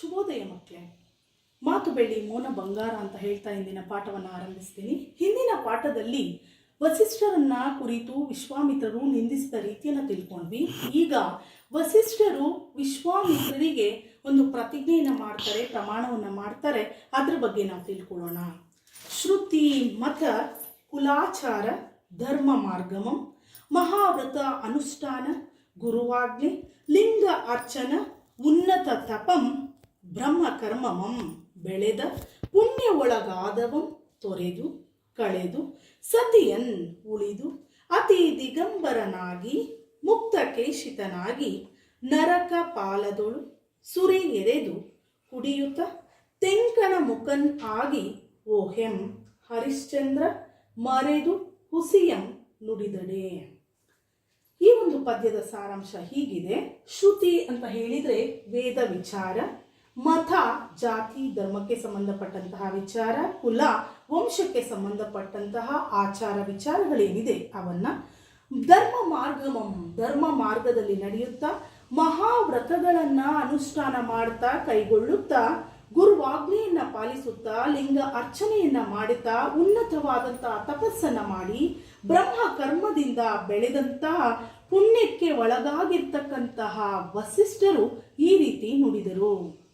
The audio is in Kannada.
ಶುಭೋದಯ ಮಕ್ಕಳೇ, ಮಾತು ಬೆಳ್ಳಿ ಮೌನ ಬಂಗಾರ ಅಂತ ಹೇಳ್ತಾ ಇಂದಿನ ಪಾಠವನ್ನು ಆರಂಭಿಸ್ತೀನಿ. ಹಿಂದಿನ ಪಾಠದಲ್ಲಿ ವಸಿಷ್ಠರನ್ನ ಕುರಿತು ವಿಶ್ವಾಮಿತ್ರರು ನಿಂದಿಸಿದ ರೀತಿಯನ್ನು ತಿಳ್ಕೊಂಡ್ವಿ. ಈಗ ವಸಿಷ್ಠರು ವಿಶ್ವಾಮಿತ್ರರಿಗೆ ಒಂದು ಪ್ರತಿಜ್ಞೆಯನ್ನು ಮಾಡ್ತಾರೆ, ಪ್ರಮಾಣವನ್ನು ಮಾಡ್ತಾರೆ. ಅದ್ರ ಬಗ್ಗೆ ನಾವು ತಿಳ್ಕೊಳ್ಳೋಣ. ಶ್ರುತಿ ಮತ ಕುಲಾಚಾರ ಧರ್ಮ ಮಾರ್ಗಮಂ ಮಹಾವ್ರತ ಅನುಷ್ಠಾನ ಗುರುವಾಜ್ಞೆ ಲಿಂಗ ಅರ್ಚನ ಉನ್ನತ ತಪಂ ಬ್ರಹ್ಮ ಕರ್ಮಮಂ ಬೆಳೆದ ಪುಣ್ಯ ಒಳಗಾದವಂ ತೊರೆದು ಕಳೆದು ಸತಿಯನ್ ಉಳಿದು ಅತಿ ದಿಗಂಬರನಾಗಿ ಮುಕ್ತ ಕೇಶಿತನಾಗಿ ನರಕ ಪಾಲದೊಳು ಸುರಿ ಎರೆದು ಕುಡಿಯುತ್ತ ತೆಂಕನ ಮುಖನ್ ಆಗಿ ಓಹೆಂ ಹರಿಶ್ಚಂದ್ರ ಮರೆದು ಹುಸಿಯಂ ನುಡಿದಡೆ. ಈ ಒಂದು ಪದ್ಯದ ಸಾರಾಂಶ ಹೀಗಿದೆ. ಶ್ರುತಿ ಅಂತ ಹೇಳಿದ್ರೆ ವೇದ ವಿಚಾರ. ಮತ, ಜಾತಿ, ಧರ್ಮಕ್ಕೆ ಸಂಬಂಧಪಟ್ಟಂತಹ ವಿಚಾರ, ಕುಲ, ವಂಶಕ್ಕೆ ಸಂಬಂಧಪಟ್ಟಂತಹ ಆಚಾರ ವಿಚಾರಗಳೇನಿದೆ ಅವನ್ನ ಧರ್ಮ ಮಾರ್ಗಮಂ, ಧರ್ಮ ಮಾರ್ಗದಲ್ಲಿ ನಡೆಯುತ್ತಾ, ಮಹಾವ್ರತಗಳನ್ನ ಅನುಷ್ಠಾನ ಮಾಡ್ತಾ, ಕೈಗೊಳ್ಳುತ್ತಾ, ಗುರುವಾಜ್ಞೆಯನ್ನ ಪಾಲಿಸುತ್ತಾ, ಲಿಂಗ ಅರ್ಚನೆಯನ್ನ ಮಾಡುತ್ತಾ ಉನ್ನತವಾದಂತಹ ತಪಸ್ಸನ್ನ ಮಾಡಿ, ಬ್ರಹ್ಮ ಕರ್ಮದಿಂದ ಬೆಳೆದಂತಹ ಪುಣ್ಯಕ್ಕೆ ಒಳಗಾಗಿರ್ತಕ್ಕಂತಹ ವಸಿಷ್ಠರು ಈ ರೀತಿ ನುಡಿದರು.